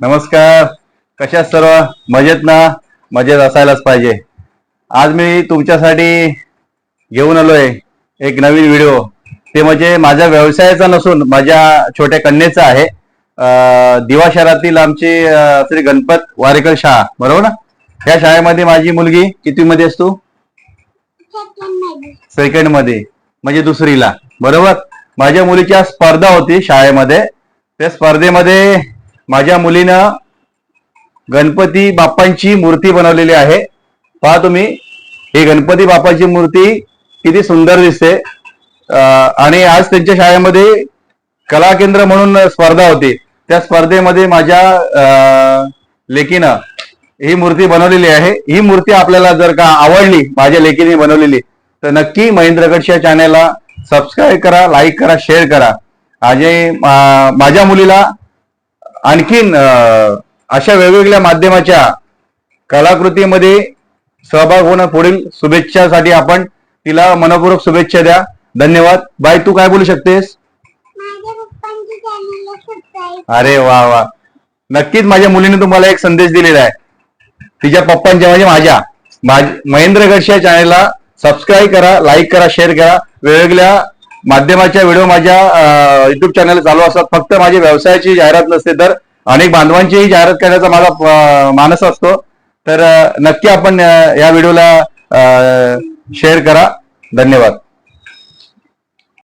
नमस्कार. कशा सर्व? मजेत ना? मजेत असायलाच पाहिजे. आज मी तुमच्यासाठी घेऊन आलोय एक नवीन व्हिडिओ. ते म्हणजे माझ्या व्यवसायाचा नसून माझ्या छोट्या कन्येचा आहे. दिवा शहरातील आमची श्री गणपत वारेकर शाळा. बरोबर ना? त्या शाळेमध्ये माझी मुलगी किती मध्ये असतो सेकंडमध्ये म्हणजे दुसरीला. बरोबर? माझ्या मुलीची आज स्पर्धा होती शाळेमध्ये. त्या स्पर्धेमध्ये माझ्या मुलीनं गणपती बाप्पांची मूर्ती बनवलेली आहे. पहा तुम्ही ही गणपती बाप्पाची मूर्ती किती सुंदर दिसते. आणि आज त्यांच्या शाळेमध्ये कला केंद्र म्हणून स्पर्धा होती. त्या स्पर्धेमध्ये माझ्या लेकीनं ही मूर्ती बनवलेली आहे. ही मूर्ती आपल्याला जर का आवडली माझ्या लेकीने बनवलेली तर नक्की महेंद्रगडच्या चॅनेलला सबस्क्राईब करा लाईक करा शेअर करा. आणि माझ्या मुलीला आणखीन अशा वेगवेगळ्या माध्यमाच्या कलाकृतीमध्ये सहभाग होणं पुढील शुभेच्छासाठी आपण तिला मनपूर्वक शुभेच्छा द्या. धन्यवाद. बाय तू काय बोलू शकतेस? अरे वा वा. नक्कीच माझ्या मुलीने तुम्हाला एक संदेश दिलेला आहे. तिच्या पप्पांच्या म्हणजे माझ्या. माझ- महेंद्रगडच्या चॅनलला सबस्क्राईब करा लाईक करा शेअर करा. वेगवेगळ्या माध्यमाच्या व्हिडिओ माझ्या युट्यूब चॅनल चालू असतात. फक्त माझी व्यवसायाची जाहिरात नसते तर अनेक बांधवांचीही जाहिरात करण्याचा माझा मानस असतो. तर नक्की आपण या व्हिडिओला शेअर करा. धन्यवाद.